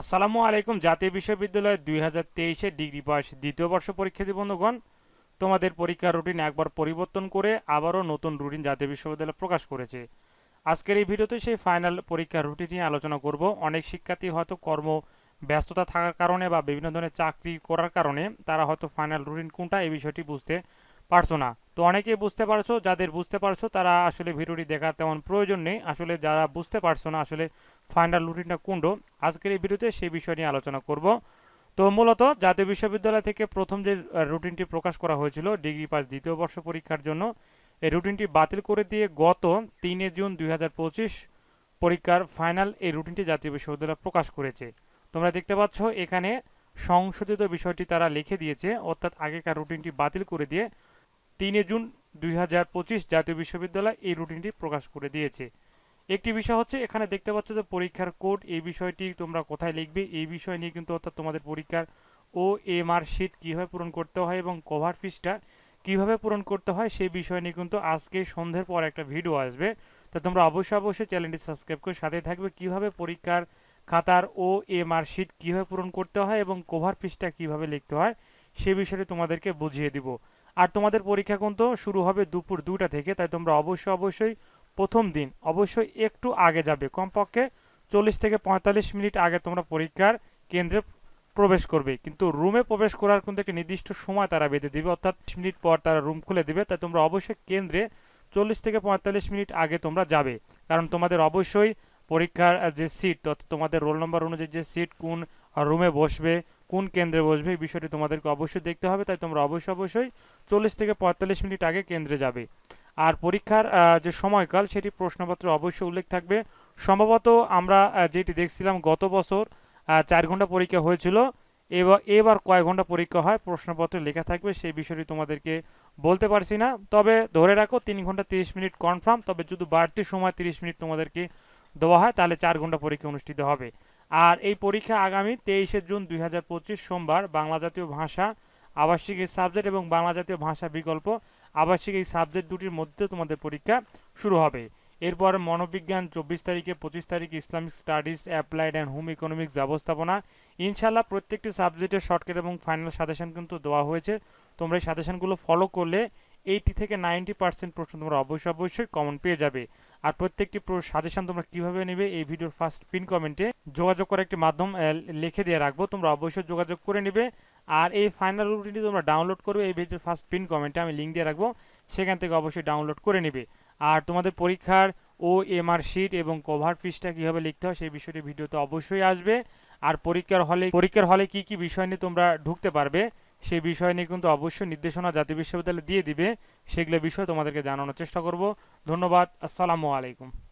আসসালামু আলাইকুম, জাতীয় বিশ্ববিদ্যালয় দুই হাজার তেইশে ডিগ্রি পাস দ্বিতীয় বর্ষ পরীক্ষার্থী বন্ধুগণ। তোমাদের পরীক্ষার রুটিন একবার পরিবর্তন করে আবারও নতুন রুটিন জাতীয় বিশ্ববিদ্যালয় প্রকাশ করেছে। আজকের এই ভিডিওতে সেই ফাইনাল পরীক্ষার রুটিন নিয়ে আলোচনা করব। অনেক শিক্ষার্থী হয়তো কর্ম ব্যস্ততা থাকার কারণে বা বিভিন্ন ধরনের চাকরি করার কারণে তারা হয়তো ফাইনাল রুটিন কোনটা এই বিষয়টি বুঝতে পারছ না। তো অনেকেই বুঝতে পারছ, যাদের বুঝতে পারছ তারা আসলে ভিডিওটি দেখার তেমন প্রয়োজন নেই। আসলে যারা বুঝতে পারছ না, আসলে ফাইনাল রুটিনটা কোনটো আজকের এই ভিডিওতে সেই বিষয় নিয়ে আলোচনা করব। তো মূলত জাতীয় বিশ্ববিদ্যালয় থেকে প্রথম যে রুটিনটি প্রকাশ করা হয়েছিল ডিগ্রি পাস দ্বিতীয় বর্ষ পরীক্ষার জন্য, এই রুটিনটি বাতিল করে দিয়ে গত তিনে জুন দুই হাজার পঁচিশ পরীক্ষার ফাইনাল এই রুটিনটি জাতীয় বিশ্ববিদ্যালয় প্রকাশ করেছে। তোমরা দেখতে পাচ্ছ এখানে সংশোধিত বিষয়টি তারা লিখে দিয়েছে, অর্থাৎ আগেকার রুটিনটি বাতিল করে দিয়ে তিনে জুন দুই হাজার পঁচিশ জাতীয় বিশ্ববিদ্যালয় এই রুটিনটি প্রকাশ করে দিয়েছে। একটি বিষয় হচ্ছে, এখানে দেখতে পাচ্ছ যে পরীক্ষার কোড, এই বিষয়টি তোমরা কোথায় লিখবে, এই বিষয় নিয়ে কিন্তু অর্থাৎ তোমাদের পরীক্ষার ও এমআর শিট কীভাবে পূরণ করতে হয় এবং কভার ফিসটা কীভাবে পূরণ করতে হয়, সেই বিষয় নিয়ে কিন্তু আজকে সন্ধ্যের পর একটা ভিডিও আসবে। তো তোমরা অবশ্যই অবশ্যই চ্যানেলটি সাবস্ক্রাইব করে সাথে থাকবে। কীভাবে পরীক্ষার খাতার ও এমআর শিট কীভাবে পূরণ করতে হয় এবং কভার ফিসটা কীভাবে লিখতে হয়, সে বিষয়টি তোমাদেরকে বুঝিয়ে দিব। আর তোমাদের পরীক্ষা কিন্তু শুরু হবে দুপুর দুটা থেকে, তাই তোমরা অবশ্যই অবশ্যই প্রথম দিন। অবশ্যই একটু আগে যাবে। কমপক্ষে চল্লিশ থেকে পঁয়তাল্লিশ মিনিট আগে তোমরা পরীক্ষার কেন্দ্রে প্রবেশ করবে। কিন্তু রুমে প্রবেশ করার কিন্তু একটি নির্দিষ্ট সময় তারা বেঁধে দিবে। অর্থাৎ মিনিট পর তারা রুম খুলে দিবে। তাই তোমরা অবশ্যই কেন্দ্রে চল্লিশ থেকে পঁয়তাল্লিশ মিনিট আগে তোমরা যাবে। কারণ তোমাদের অবশ্যই পরীক্ষার যে সিট, অর্থাৎ তোমাদের রোল নম্বর অনুযায়ী যে সিট, কোন রুমে বসবে, কোন কেন্দ্রে বসবে, এই বিষয়টি তোমাদেরকে অবশ্যই দেখতে হবে। তাই তোমরা অবশ্যই অবশ্যই চল্লিশ থেকে পঁয়তাল্লিশ মিনিট আগে কেন্দ্রে যাবে। আর পরীক্ষার যে সময়কাল, সেটি প্রশ্নপত্রে অবশ্যই উল্লেখ থাকবে। সম্ভবত আমরা যেটি দেখছিলাম, গত বছর চার ঘণ্টা পরীক্ষা হয়েছিল। এবার এবার কয় ঘণ্টা পরীক্ষা হয়, প্রশ্নপত্রে লেখা থাকবে, সেই বিষয়টি তোমাদেরকে বলতে পারছি না। তবে ধরে রাখো, তিন ঘণ্টা তিরিশ মিনিট কনফার্ম, তবে যদি বাড়তি সময় তিরিশ মিনিট তোমাদেরকে দেওয়া হয়, তাহলে চার ঘণ্টা পরীক্ষা অনুষ্ঠিত হবে। আর এই পরীক্ষা আগামী তেইশে জুন দুই হাজার পঁচিশ সোমবার, বাংলা জাতীয় ভাষা আবাসিক সাবজেক্ট এবং বাংলা জাতীয় ভাষা বিকল্প আবাসিক এই সাবজেক্ট দুটির মধ্যে তোমাদের পরীক্ষা শুরু হবে। এরপর মনোবিজ্ঞান চব্বিশ তারিখে পঁচিশ তারিখে Islamic studies, applied and home economics ব্যবস্থাপনা। ইনশাল্লাহ প্রত্যেকটি সাবজেক্টের শর্টকাট এবং ফাইনাল সাজেশন কিন্তু দেওয়া হয়েছে। তোমরা এই সাজেশনগুলো ফলো করলে এইটি থেকে নাইনটি পার্সেন্ট প্রশ্ন তোমরা অবশ্যই অবশ্যই কমন পেয়ে যাবে। আর প্রত্যেকটি সাজেশন তোমরা কীভাবে নেবে এই ভিডিওর ফার্স্ট পিন কমেন্টে যোগাযোগ করার একটি মাধ্যম লিখে দিয়ে রাখব। তোমরা অবশ্যই যোগাযোগ করে নেবে। আর এই ফাইনাল রুটিনটি তোমরা ডাউনলোড করবে, এই ভিডিওর ফার্স্ট পিন কমেন্টে আমি লিঙ্ক দিয়ে রাখব। সেখান থেকে অবশ্যই ডাউনলোড করে নেবে। আর তোমাদের পরীক্ষার ও এমআর শিট এবং কভার ফিসটা কীভাবে লিখতে হয় সেই বিষয়টি ভিডিওতে অবশ্যই আসবে। আর পরীক্ষার হলে পরীক্ষার হলে কি কি বিষয় নিয়ে তোমরা ঢুকতে পারবে সেই বিষয় নিয়ে কিন্তু অবশ্যই নির্দেশনা জাতীয় বিশ্ববিদ্যালয় দিয়ে দিবে। সেগুলো বিষয় তোমাদেরকে জানানোর চেষ্টা করব। ধন্যবাদ। আসসালামু আলাইকুম।